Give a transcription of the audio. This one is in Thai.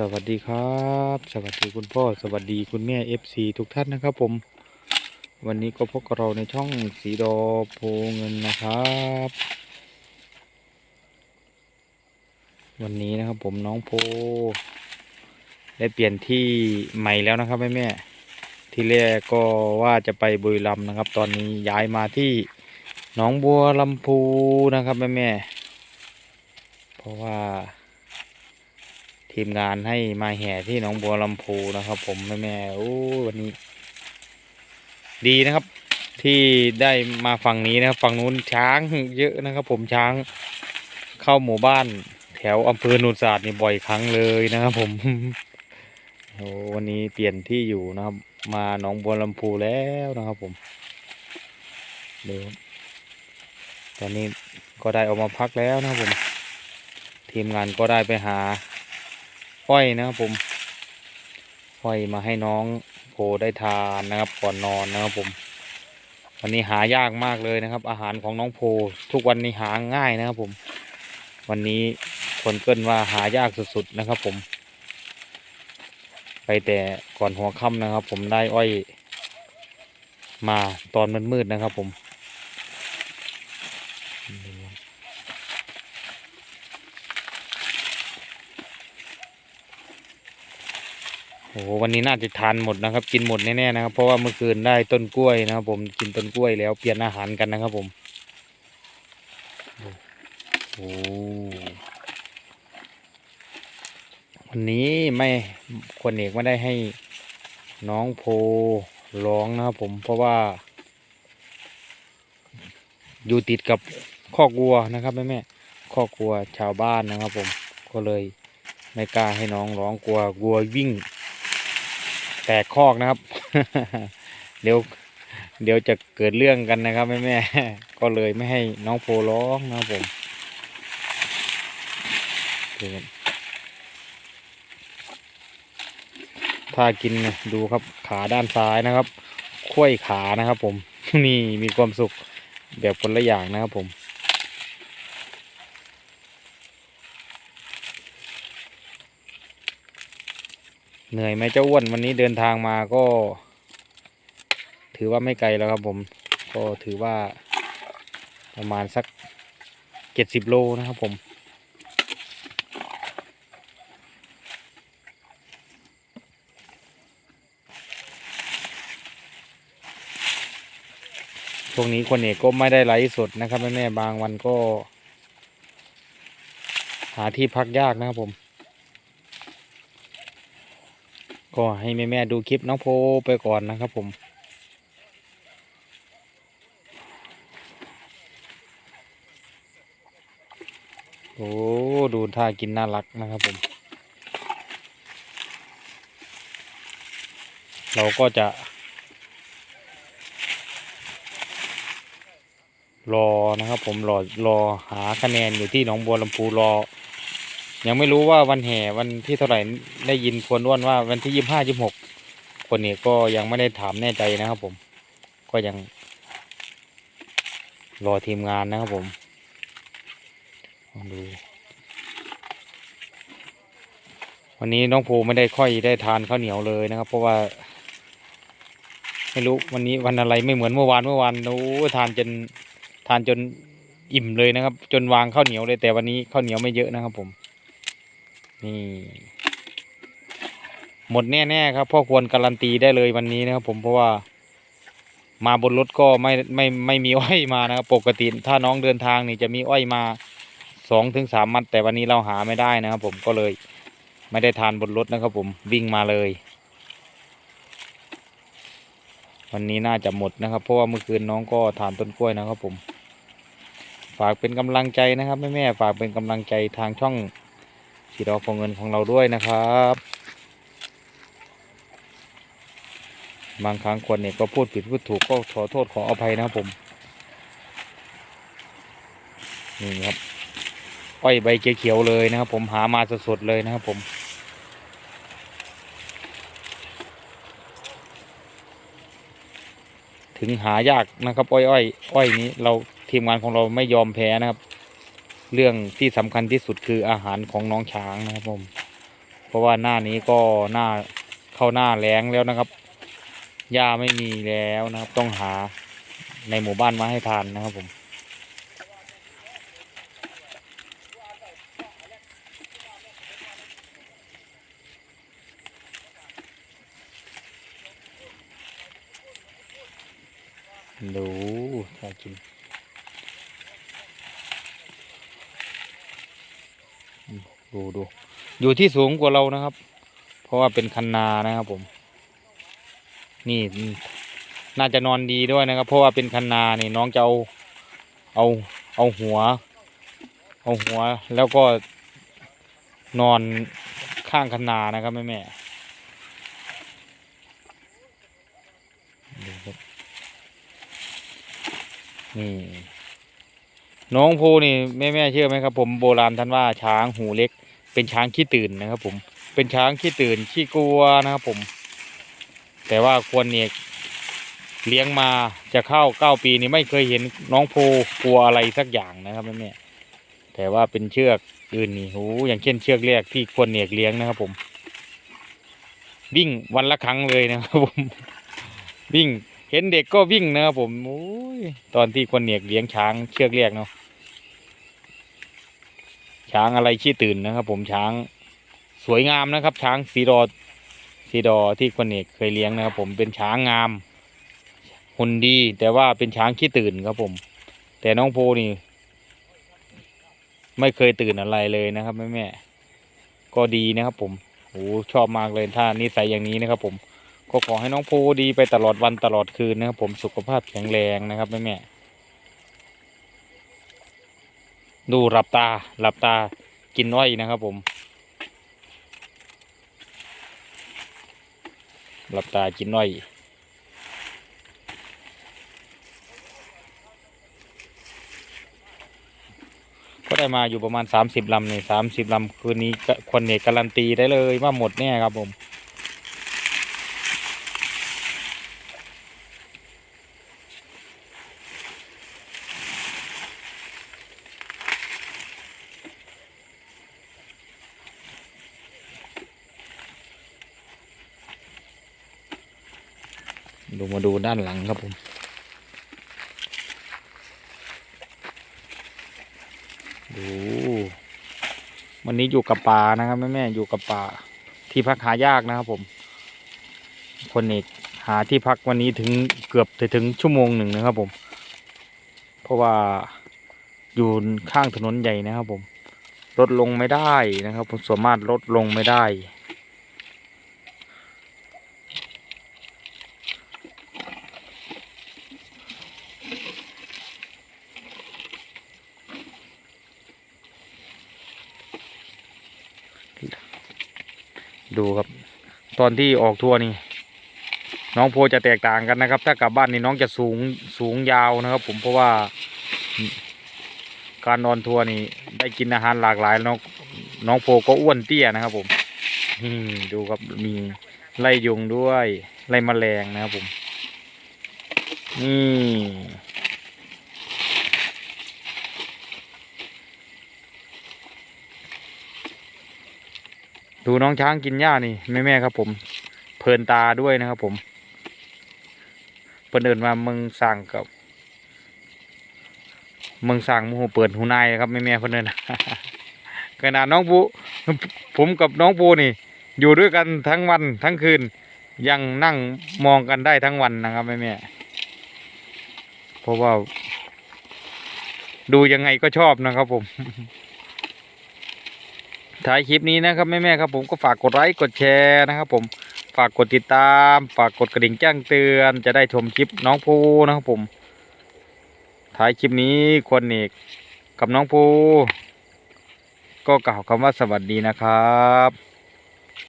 สวัสดีครับ สวัสดีคุณพ่อ สวัสดีคุณแม่ FC ทุกท่านนะครับผม วันนี้ก็พบกับเราในช่องสีดอโพเงินนะครับ วันนี้นะครับผมน้องโพ ได้เปลี่ยนที่ใหม่แล้วนะครับแม่แม่ที่แรกก็ว่าจะไปบุรีรัมย์นะครับ ตอนนี้ย้ายมาที่หนองบัวลำพูนะครับแม่แม่เพราะว่า ทีมงานให้มาแห่ที่หนองบัวลำพูนะครับ ผมแม่แม่ๆโอ้วันนี้ ดีนะครับ ที่ได้มาฝั่งนี้นะครับ ฝั่งนู้นช้างเยอะนะครับ ผมช้างเข้าหมู่บ้าน แถวอำเภอโนุศาสตร์นี่บ่อยครั้งเลยนะครับ ผมโอ้วันนี้เปลี่ยนที่อยู่นะครับ มาหนองบัวลำพูแล้วนะครับ ผมเดี๋ยวตอนนี้ก็ได้ออกมาพักแล้วนะครับผมทีมงานก็ได้ไปหา อ้อยนะครับผมอ้อยมาให้น้องโพได้ทานนะครับก่อนนอนนะครับผม วันนี้หายากมากเลยนะครับ อาหารของน้องโพทุกวันนี้หาง่ายนะครับผม วันนี้คนเกินว่าหายากสุดๆนะครับผม ไปแต่ก่อนหัวค่ำนะครับ ผมได้อ้อยมาตอนมืดๆนะครับผม โอ้โหวันนี้น่าจะทานหมดนะครับ กินหมดแน่ๆนะครับ เพราะว่าเมื่อคืนได้ต้นกล้วยนะครับผมกินต้นกล้วยแล้วเปลี่ยนอาหารกันนะครับผมโอ้วันนี้ไม่คนเอกไม่ได้ให้น้องโพร้องนะครับผมเพราะว่า อยู่ติดกับคอกวัวนะครับแม่แม่ๆคอกวัวชาวบ้านนะครับผมก็เลยไม่กล้าให้น้องร้องกลัววัววิ่ง แตกคอกนะครับ เดี๋ยวเดี๋ยวจะเกิดเรื่องกันนะครับแม่แม่ก็เลยไม่ให้น้องโพร้องนะครับผมถ้ากินนะดูครับขาด้านซ้ายนะครับควยขานะครับผมนี่มีความสุขแบบคนละอย่างนะครับผม เหนื่อยไหมเจ้าอ้วนวันนี้เดินทางมาก็ ถือว่าไม่ไกลแล้วครับผม ก็ถือว่าประมาณสักเจ็ดสิบโลนะครับผมช่วงนี้คนเอกก็ไม่ได้ไลฟ์สดนะครับแม่แม่ๆบางวันก็ หาที่พักยากนะครับผม ก็ให้แม่แม่ดูคลิปน้องโพไปก่อนนะครับผม โอ้ดูท่ากินน่ารักนะครับผม เราก็จะ รอนะครับผมรอรอหาคะแนนอยู่ที่หนองบัวลำพูรอ ยังไม่รู้ว่าวันแห่วันที่เท่าไหร่ได้ยินคนอ้วนว่าวันที่ยี่ห้ายี่หกคนนี้ก็ยังไม่ได้ถามแน่ใจนะครับผม ก็ยัง รอทีมงานนะครับผมลองดูวันนี้น้องภูไม่ได้ค่อยได้ทานข้าวเหนียวเลยนะครับ เพราะว่าไม่รู้วันนี้วันอะไรไม่เหมือนเมื่อวานเมื่อวานโอ้ทานจนทานจนอิ่มเลยนะครับ จนวางข้าวเหนียวเลยแต่วันนี้ข้าวเหนียวไม่เยอะนะครับผม นี่ หมดแน่ๆครับพ่อควรการันตีได้เลยวันนี้นะครับ ผมเพราะว่า มาบนรถก็ไม่ไม่ไม่มีอ้อยมานะครับปกติถ้าน้องเดินทางนี่จะมีอ้อยมาสองถึงสามมัด แต่วันนี้เราหาไม่ได้นะครับ ผมก็เลยไม่ได้ทานบนรถนะครับ ผมวิ่งมาเลย วันนี้น่าจะหมดนะครับ เพราะว่าเมื่อคืนน้องก็ทานต้นกล้วยนะครับ ผม ฝากเป็นกำลังใจนะครับแม่แม่ๆฝากเป็นกำลังใจทางช่อง สีดอกพงเงินของเราด้วยนะครับ บางครั้งคนเนี่ยก็พูดผิดพูดถูกก็ขอโทษขออภัยนะครับผม นี่ครับอ้อยใบเขียวๆเลยนะครับ ผมหามาสดๆเลยนะครับผมถึงหายากนะครับ อ้อยอ้อยอ้อยนี้เราทีมงานของเราไม่ยอมแพ้นะครับ เรื่องที่สำคัญที่สุดคืออาหารของน้องช้างนะครับผมเพราะว่าหน้านี้ก็หน้าเข้าหน้าแล้งแล้วนะครับหญ้าไม่มีแล้วนะครับ ต้องหาในหมู่บ้านมาให้ทานนะครับผมดูน่ากินอืม ดูดูอยู่ที่สูงกว่าเรานะครับ เพราะว่าเป็นคันนานะครับผม นี่น่าจะนอนดีด้วยนะครับ เพราะว่าเป็นคันนานี่น้องจะเอาเอาเอาหัว เอาหัวแล้วก็นอนข้างคันนานะครับแม่แม่นี่น้องภูนี่แม่แม่เชื่อไหมครับผมโบราณท่านว่าช้างหูเล็ก เป็นช้างขี้ตื่นนะครับ ผม เป็นช้างขี้ตื่นขี้กลัวนะครับผม แต่ว่าควรเนี่ยเลี้ยงมาจะเข้าเก้าปีนี้ไม่เคยเห็นน้องโพกลัวอะไรสักอย่างนะครับแม่แม่แต่ว่าเป็นเชือกอื่นนี่โหอย่างเช่นเชือกแรกที่ควรเนี่ยเลี้ยงนะครับ ผม วิ่งวันละครั้งเลยนะครับผม วิ่งเห็นเด็กก็วิ่งนะครับผมโอ้ยตอนที่ควรเนี่ยเลี้ยงช้างเชือกแรกเนาะ ช้างอะไรขี้ตื่นนะครับ ผมช้างสวยงามนะครับ ช้างสีดอสีดอที่คนเอกเคยเลี้ยงนะครับ ผมเป็นช้างงามหุ่นดีแต่ว่าเป็นช้างขี้ตื่นครับผม แต่น้องโพนี่ ไม่เคยตื่นอะไรเลยนะครับแม่แม่ก็ดีนะครับผมโอ้ชอบมากเลยถ้านิสัยอย่างนี้นะครับ ผมก็ขอให้น้องโพดีไปตลอดวันตลอดคืนนะครับ ผมสุขภาพแข็งแรงนะครับแม่แม่ ดูหลับตาหลับตากินอ้อยนะครับผม หลับตากินน่อยก็ได้มาอยู่ประมาณสามสิบลำเนี่ยสามสิบลำคืนนี้คนเนี่ยการันตีได้เลยว่าหมดแน่ครับผม ดูมาดูด้านหลังครับผม ดูวันนี้อยู่กับป่านะครับแม่แม่ๆอยู่กับป่าที่พักหายากนะครับผม คนเอกหาที่พักวันนี้ถึงเกือบจะถึงชั่วโมงหนึ่งนะครับผม เพราะว่าอยู่ข้างถนนใหญ่นะครับผม รถลงไม่ได้นะครับผมส่วนมากรถลงไม่ได้ ดูครับ ตอนที่ออกทัวร์นี่ น้องโพจะแตกต่างกันนะครับ ถ้ากลับบ้านนี่น้องจะสูงสูงยาวนะครับ ผมเพราะว่า การนอนทัวร์นี่ ได้กินอาหารหลากหลายน้องน้องโพก็อ้วนเตี้ยนะครับ ผมดูครับมีไล่ยุงด้วยไล่แมลงนะครับผมนี่ ดูน้องช้างกินหญ้านี่แม่แม่ครับ ผมเพลินตาด้วยนะครับ ผมเพิ่นเดินมาเมืองสั่งกับเมืองสั่งมูเปิดหูนายครับแม่แม่เพิ่นเดินขนาดน้องปูผมกับน้องปูนี่ อยู่ด้วยกันทั้งวันทั้งคืน ยังนั่งมองกันได้ทั้งวันนะครับแม่แม่เพราะว่า ดูยังไงก็ชอบนะครับผม ถ่ายคลิปนี้นะครับแม่ๆครับผมก็ฝากกดไลค์กดแชร์นะครับ ผมฝากกดติดตาม ฝากกดกระดิ่งแจ้งเตือน จะได้ชมคลิปน้องภูนะครับผมถ่ายคลิปนี้ควรเอกกับน้องภูก็กล่าวคำว่าสวัสดีนะครับ